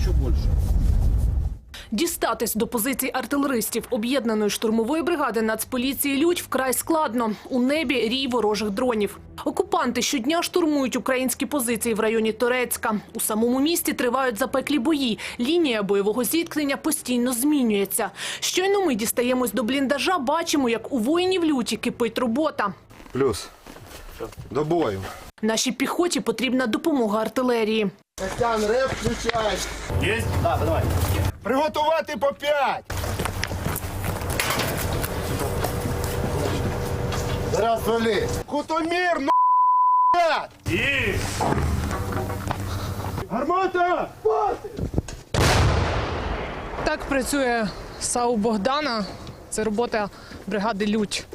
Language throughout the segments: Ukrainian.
еще больше. Дістатись до позицій артилеристів об'єднаної штурмової бригади Нацполіції Людь вкрай складно. У небі рій ворожих дронів. Окупанти щодня штурмують українські позиції в районі Торецька. У самому місті тривають запеклі бої. Лінія бойового зіткнення постійно змінюється. Щойно ми дістаємось до бліндажа, бачимо, як у воїнів люті кипить робота. Плюс. До бою. Нашій піхоті потрібна допомога артилерії. Костян, реп включай. Есть? Да, давай. Приготувати по п'ять. Зараз вали. Кутомір, ну п'ять. И... Гармата! Так працює САУ Богдана. Це робота бригади Людь.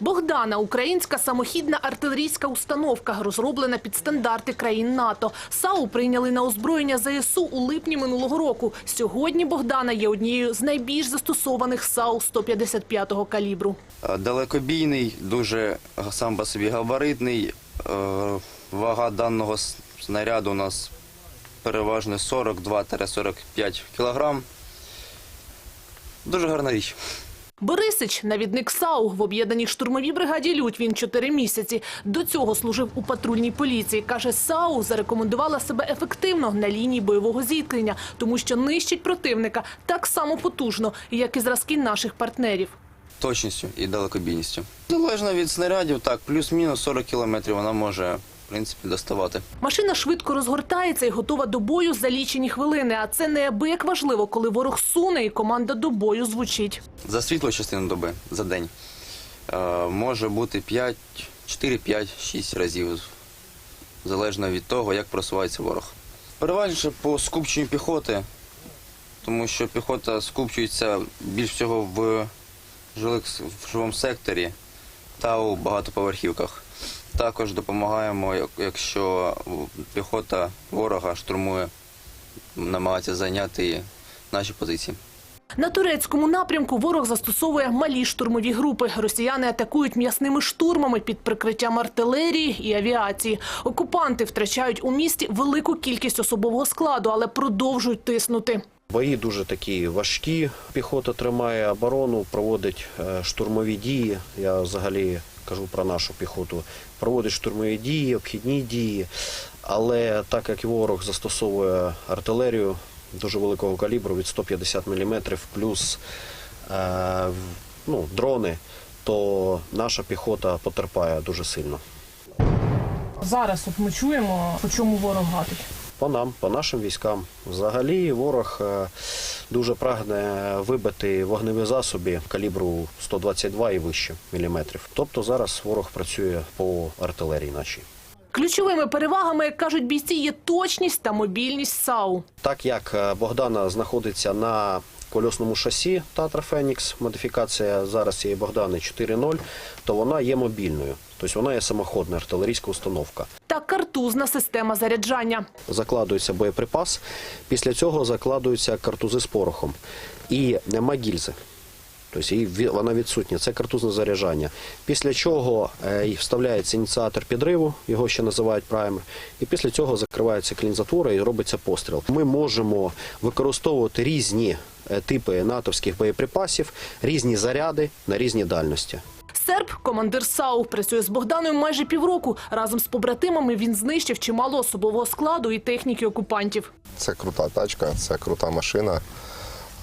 Богдана українська самохідна артилерійська установка, розроблена під стандарти країн НАТО. САУ прийняли на озброєння ЗСУ у липні минулого року. Сьогодні Богдана є однією з найбільш застосованих САУ 155-го калібру. Е, Далекобійний, дуже сам по собі габаритний. Е, Вага даного снаряду у нас переважно 42-45 кг. Дуже гарна річ. Борисич, навідник САУ в об'єднаній штурмовій бригаді Людь. Він чотири місяці. До цього служив у патрульній поліції. Каже, САУ зарекомендувала себе ефективно на лінії бойового зіткнення, тому що нищить противника так само потужно, як і зразки наших партнерів. Точністю і далекобійністю. Залежно від снарядів, так, плюс-мінус 40 км вона може, в принципі, доставати. Машина швидко розгортається і готова до бою за лічені хвилини. А це неабияк важливо, коли ворог суне і команда до бою звучить. За світло частину доби за день е, може бути 5, 4, 5, 6 разів, залежно від того, як просувається ворог. Переважніше по скупченню піхоти, тому що піхота скупчується більш всього в, жилих, в жилому секторі та у багатоповерхівках. Також допомагаємо, як- якщо піхота ворога штурмує, намагається зайняти наші позиції. На турецькому напрямку ворог застосовує малі штурмові групи. Росіяни атакують м'ясними штурмами під прикриттям артилерії і авіації. Окупанти втрачають у місті велику кількість особового складу, але продовжують тиснути. Бої дуже такі важкі. Піхота тримає оборону, проводить е, штурмові дії. Я взагалі кажу про нашу піхоту. Проводить штурмові дії, обхідні дії. Але так як ворог застосовує артилерію дуже великого калібру від 150 мм плюс е, ну, дрони, то наша піхота потерпає дуже сильно. Зараз от ми чуємо, по чому ворог гатить. По нам, по нашим військам. Взагалі ворог е, дуже прагне вибити вогневі засоби калібру 122 і вище міліметрів. Тобто зараз ворог працює по артилерії нашій. Ключовими перевагами, як кажуть бійці, є точність та мобільність САУ. Так як е, Богдана знаходиться на кольосному шасі Татра Фенікс, модифікація зараз цієї Богдани 4.0, то вона є мобільною. Тобто вона є самоходна артилерійська установка. Та картузна система заряджання. закладується боєприпас, після цього закладуються картузи з порохом. І нема гільзи. Тобто її вона відсутня, це картузне заряджання. Після чого е, вставляється ініціатор підриву, його ще називають праймер, і після цього закривається клін затвора і робиться постріл. Ми можемо використовувати різні е, типи натовських боєприпасів, різні заряди на різні дальності. Серб, командир САУ, працює з Богданою майже півроку. Разом з побратимами він знищив чимало особового складу і техніки окупантів. Це крута тачка, це крута машина.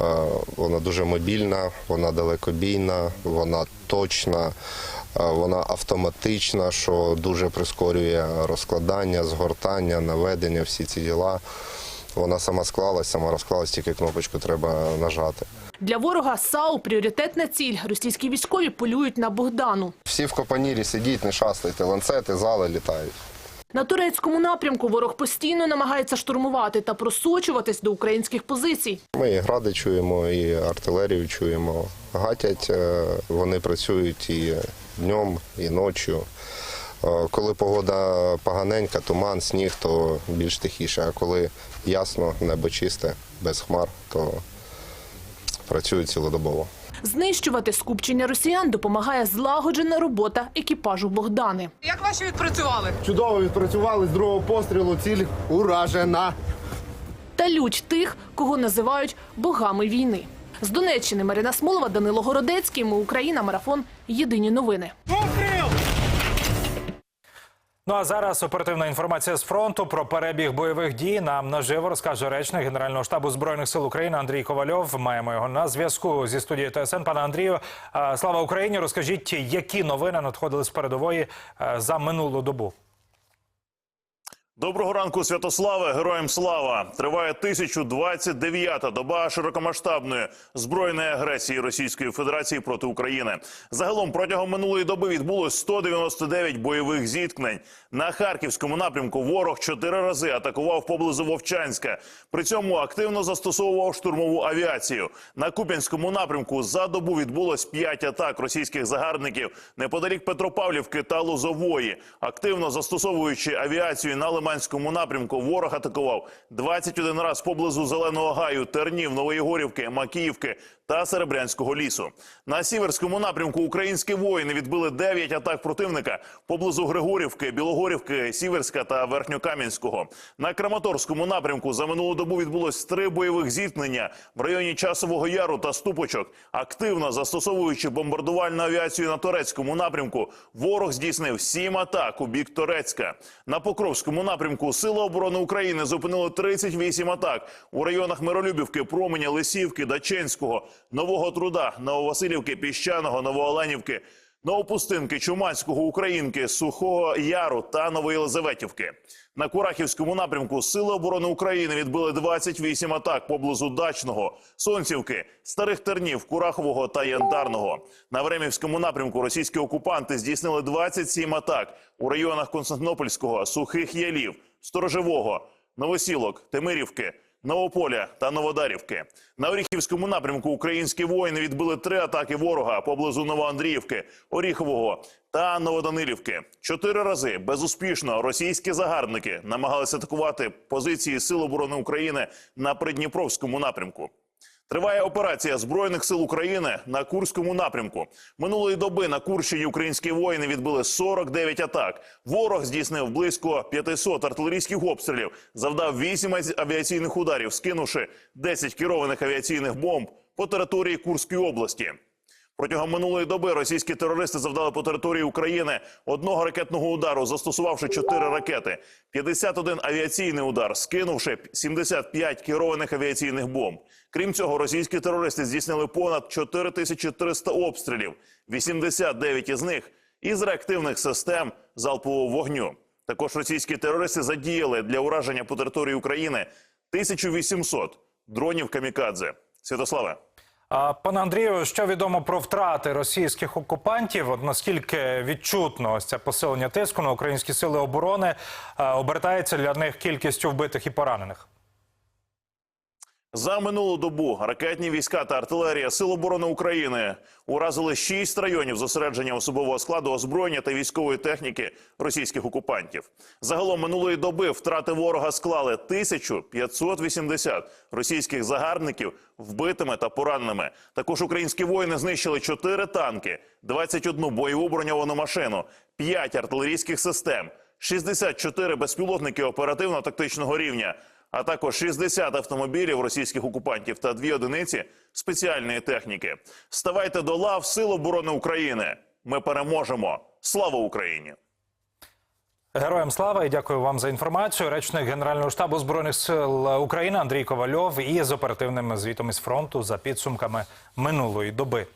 Е, Вона дуже мобільна, вона далекобійна, вона точна, е, вона автоматична, що дуже прискорює розкладання, згортання, наведення, всі ці діла. Вона сама склалась, сама розклалась, тільки кнопочку треба нажати. Для ворога САУ пріоритетна ціль. Російські військові полюють на Богдану. Всі в копанірі сидіть, не шастайте, ланцети, зали літають. На турецькому напрямку ворог постійно намагається штурмувати та просочуватись до українських позицій. Ми і гради чуємо, і артилерію чуємо. Гатять, е, вони працюють і днем, і ночі. Е, Коли погода поганенька, туман, сніг, то більш тихіше. А коли ясно, небо чисте, без хмар, то працюють цілодобово. Знищувати скупчення росіян допомагає злагоджена робота екіпажу Богдани. Як ваші відпрацювали? Чудово відпрацювали з другого пострілу, ціль уражена. та лють тих, кого називають богами війни. З Донеччини Марина Смолова, Данило Городецький. Ми Україна. Марафон. Єдині новини. Ну а зараз оперативна інформація з фронту про перебіг бойових дій нам наживо розкаже речник Генерального штабу збройних сил України Андрій Ковальов. Маємо його на зв'язку зі студією ТСН. Пане Андрію, е, слава Україні! Розкажіть, які новини надходили з передової е, за минулу добу. Доброго ранку, Святославе, героям слава! Триває 1029-та доба широкомасштабної збройної агресії Російської Федерації проти України. Загалом протягом минулої доби відбулось 199 бойових зіткнень. На харківському напрямку ворог чотири рази атакував поблизу Вовчанська. При цьому активно застосовував штурмову авіацію. На Куп'янському напрямку за добу відбулось 5 атак російських загарбників неподалік Петропавлівки та Лозової. Активно застосовуючи авіацію на Лиманському напрямку, ворог атакував 21 раз поблизу Зеленого гаю, Тернів, Новоєгорівки, Макіївки та Серебрянського лісу. На сіверському напрямку українські воїни відбили 9 атак противника поблизу Григорівки, Білогорівки, Сіверська та Верхньокам'янського. На Краматорському напрямку за минулу добу відбулось три бойових зіткнення в районі Часового Яру та Ступочок. Активно застосовуючи бомбардувальну авіацію на турецькому напрямку, ворог здійснив сім атак у бік Турецька. На Покровському напрямку Сили оборони України зупинили 38 атак у районах Миролюбівки, Променя, Лисівки, Даченського, Нового Труда, Нововасилівки, Піщаного, Новооленівки, Новопустинки, Чумацького, Українки, Сухого Яру та Новоєлизаветівки. На Курахівському напрямку Сили оборони України відбили 28 атак поблизу Дачного, Сонцівки, Старих Тернів, Курахового та Яндарного. На Времівському напрямку російські окупанти здійснили 27 атак у районах Константинопольського, Сухих Ялів, Сторожевого, Новосілок, Темирівки, Новополя та Новодарівки. На Оріхівському напрямку українські воїни відбили три атаки ворога поблизу Новоандріївки, Оріхового та Новоданилівки. Чотири рази безуспішно російські загарбники намагалися атакувати позиції Сил оборони України на Придніпровському напрямку. Триває операція збройних сил України на Курському напрямку. Минулої доби на Курщині українські воїни відбили 49 атак. Ворог здійснив близько 500 артилерійських обстрілів, завдав 8 авіаційних ударів, скинувши 10 керованих авіаційних бомб по території Курської області. Протягом минулої доби російські терористи завдали по території України одного ракетного удару, застосувавши 4 ракети, 51 авіаційний удар, скинувши 75 керованих авіаційних бомб. Крім цього, російські терористи здійснили понад 4300 обстрілів, 89 із них із реактивних систем залпового вогню. Також російські терористи задіяли для ураження по території України 1800 дронів камікадзе. Святославе. Пане Андрію, що відомо про втрати російських окупантів? От наскільки відчутно ось це посилення тиску на українські сили оборони е, обертається для них кількістю вбитих і поранених? За минулу добу ракетні війська та артилерія Сил оборони України уразили шість районів зосередження особового складу озброєння та військової техніки російських окупантів. Загалом минулої доби втрати ворога склали 1580 російських загарбників вбитими та пораненими. Також українські воїни знищили 4 танки, 21 бойову броньовану машину, 5 артилерійських систем, 64 безпілотники оперативно-тактичного рівня а також 60 автомобілів російських окупантів та дві одиниці спеціальної техніки. Ставайте до лав Сил оборони України. Ми переможемо. Слава Україні! Героям слава і дякую вам за інформацію. Речник Генерального штабу збройних сил України Андрій Ковальов із оперативними звітом із фронту за підсумками минулої доби.